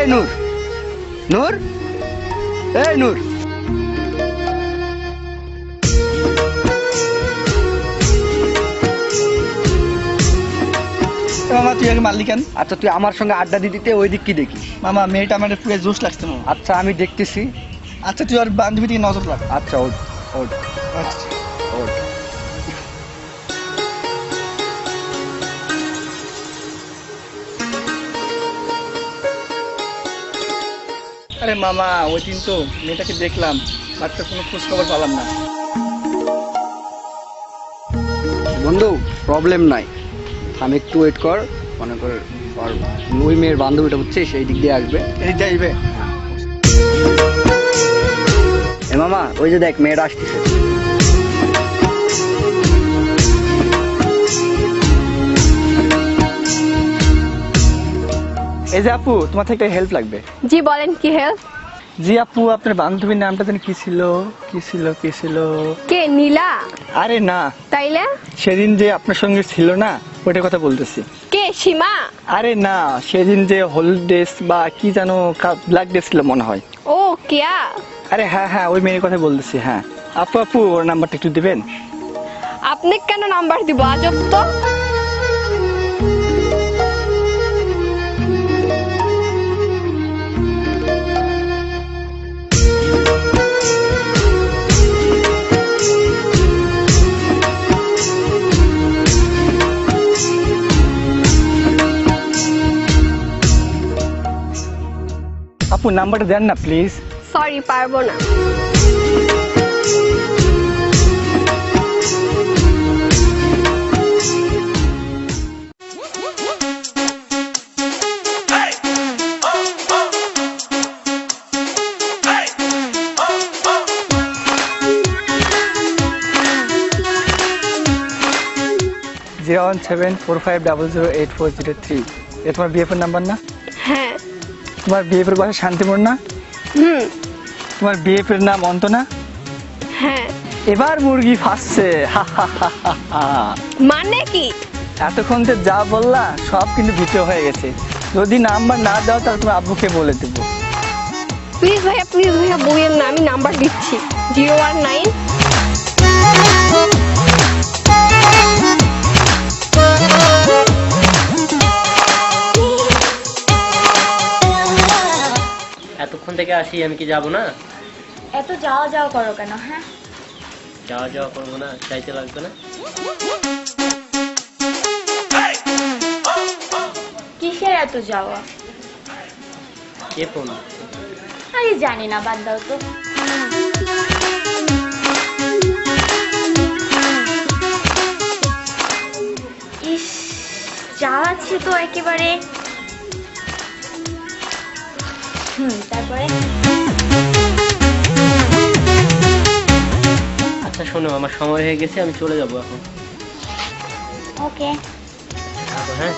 এই নূর। নূর? এই নূর। মামা তুই আগে মারলি কেন? আচ্ছা তুই আমার সঙ্গে আড্ডা দিতে দিতে ওই দিক কি দেখিস মামা মেয়েটা আমার পুরো জোশ লাগছে মামা। আচ্ছা আমি দেখতেছি। আচ্ছা তুই আর বান্ধবী দিকে নজর রাখ। আচ্ছা ওট ওট আচ্ছা। আরে মামা ওই দিন তো মেয়েটাকে দেখলাম বাচ্চার কোনো খোঁজ খবর পালাম না। বন্ধু প্রবলেম নাই। আমি একটু ওয়েট কর মনে কর ওই মেয়ের বান্ধবীটা হচ্ছে সেই দিক দিয়ে আসবে। এই যাইবে এ মামা ওই যে দেখ মেয়েটা আসতেছে। এই যে আপু তোমার থেকে একটা হেল্প লাগবে। জি বলেন কি হেল্প জি আপু আপনার বান্ধবীর নামটা যেন কি ছিল কি ছিল কি ছিল? কে নীলা? আরে না। তাইলে? সেদিন যে আপনার সঙ্গে ছিল না ওইটার কথা বলতেছি। কে সীমা? আরে না সেদিন যে হলুদ ড্রেস বা কি যেন ব্ল্যাক ড্রেস ছিল মনে হয়। ও কেয়া? আরে হ্যাঁ হ্যাঁ ওই মেয়ের কথা বলতেছি হ্যাঁ। আপু আপু ওর নাম্বারটা একটু দিবেন? আপনি কেন নাম্বার দিব? আজব তো। আপু নাম্বারটা দেন না প্লিজ সরি পারব না। Zero one seven four five double zero eight four zero three এ তোমার বিএফের নাম্বার না? তোমার বিএফের বাসা শান্তিপুর না? হুম। তোমার বিএফের নাম অন্তনা? হ্যাঁ। এবার মুরগি ফাঁসছে। মানে কি? এতক্ষণ তো যা বললা সব কিন্তু ভিডিও হয়ে গেছে। যদি নাম্বার না দাও তাহলে তোমার আব্বুকে বলে দেবো। প্লিজ ভাইয়া প্লিজ ভাইয়া বইয়ের না আমি নাম্বার দিচ্ছি। Zero one nine. এতক্ষণ থেকে আসি আমি কি যাব না? এত যাওয়া যাওয়া করো কেন হ্যাঁ? যাওয়া যাওয়া করব না চাইতে লাগবে না। কিসের এত যাওয়া? কে ফোন? আরে জানি না বাদ দাও তো। ইস যাওয়াচ্ছে তো একেবারে। তারপরে? আচ্ছা শোনো আমার সময় হয়ে গেছে আমি চলে যাব এখন। ওকে। হ্যাঁ?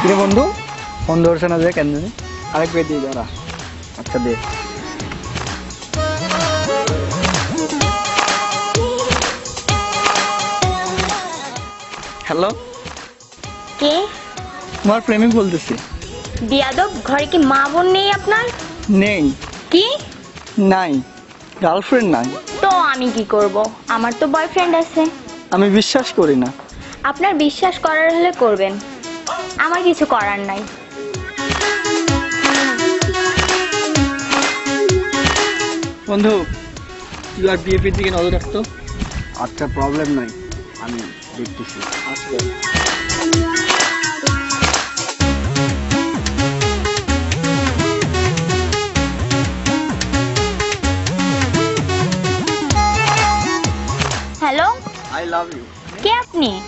কিরে বন্ধু? ফোন ধরছে না যে কেন জানি? আরেক পেয়ে দিয়ে যারা আচ্ছা দে। হ্যালো? কে? তোমার প্রেমিক বলতেছি। বিয়াদব ঘরে কি মা বোন নেই আপনার? নেই। কি? নাই। গার্লফ্রেন্ড নাই। তো আমি কি করব? আমার তো বয়ফ্রেন্ড আছে। আমি বিশ্বাস করি না। আপনার বিশ্বাস করার হলে করবেন। আমার কিছু করার নাই। বন্ধু তুই আর বিএপির দিকে নজর রাখতো। আচ্ছা প্রবলেম নাই। আমি দেখতেছি। আসবে কে আপনি?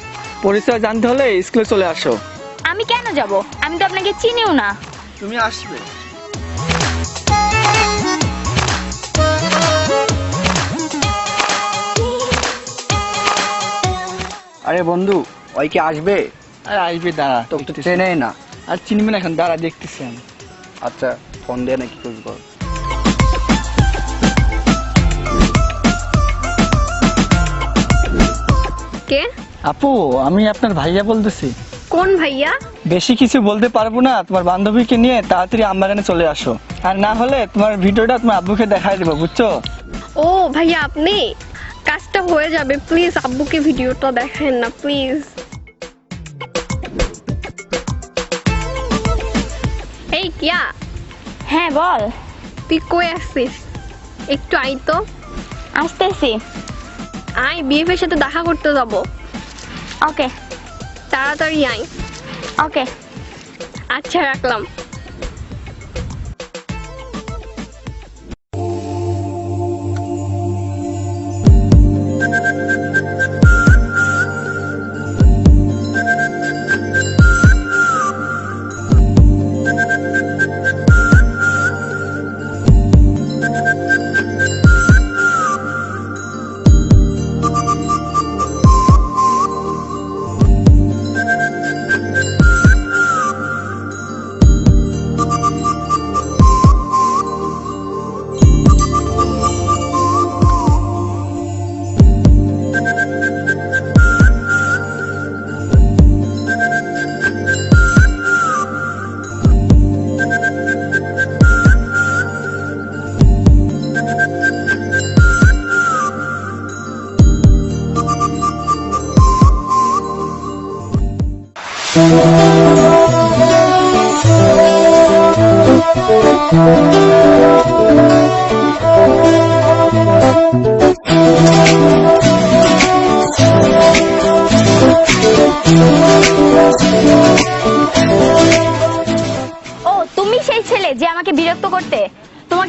পরিচয় জানতে হলে স্কুলে চলে আসো। আমি কেন যাব? আমি তো আপনাকে চিনিও না। তুমি আসবে। আরে বন্ধু ওই কি আসবে? আর আসবে দাঁড়া তো। চেনেই না। আর চিনবে না এখন দাঁড়া দেখতেছি আমি। আচ্ছা ফোন দিয়ে নাকি খোঁজ আপু আমি আপনার ভাইয়া বলতেছি। কোন ভাইয়া? বেশি কিছু বলতে পারব না তোমার বান্ধবীকে নিয়ে তাড়াতাড়ি আমবাগানে চলে আসো। আর না হলে তোমার ভিডিওটা তোমার আব্বুকে দেখাই দেবো বুঝছ? ও ভাইয়া আপনি? কাজটা হয়ে যাবে প্লিজ আব্বুকে ভিডিওটা দেখেন না প্লিজ এই টিয়া হ্যাঁ বল। তুই কই আসছিস? একটু আই তো। আসতেছি। আয় বিএফের সাথে দেখা করতে যাব। ওকে তাড়াতাড়ি আই ওকে আচ্ছা রাখলাম।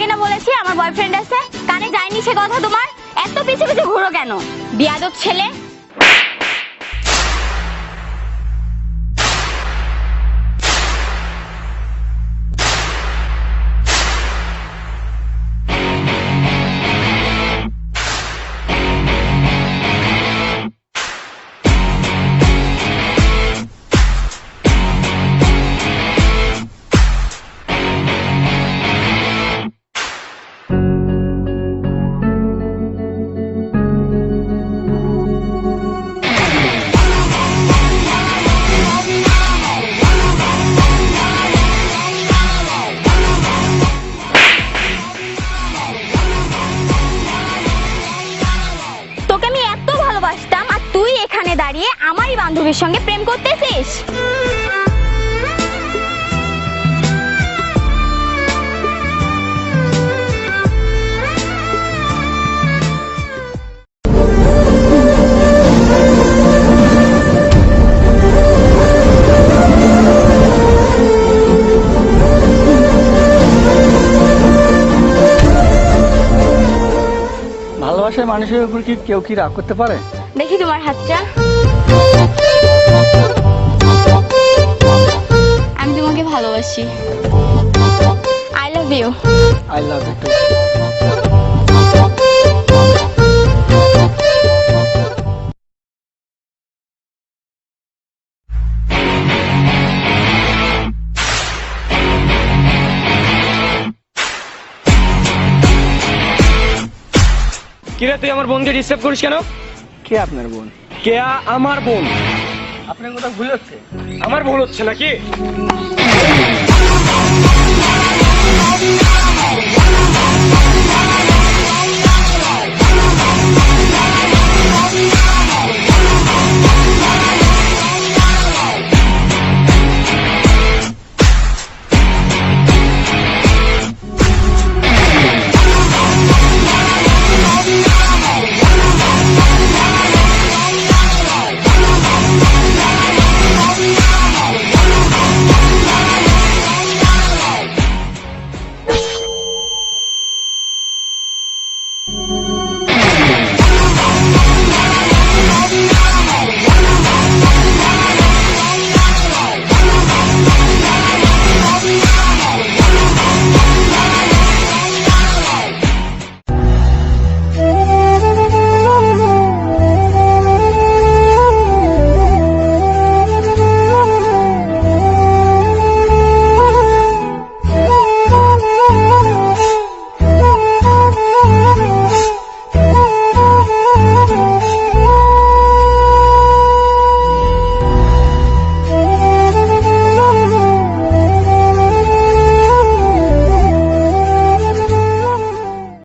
তোমাকে না বলেছি আমার বয়ফ্রেন্ড আছে। কানে যায়নি সে কথা তোমার? এত পিছে পিছে ঘুরো কেন? বিয়াদব ছেলে মানুষের উপর কি কেউ কি রাগ করতে পারে? দেখি তোমার হাতটা। আমি তোমাকে ভালোবাসি। I love you I love you কিরে তুই আমার বোনকে ডিস্টার্ব করিস কেন? কে আপনার বোন? কেয়া আমার বোন? আপনার কথা ভুল হচ্ছে। আমার ভুল হচ্ছে নাকি?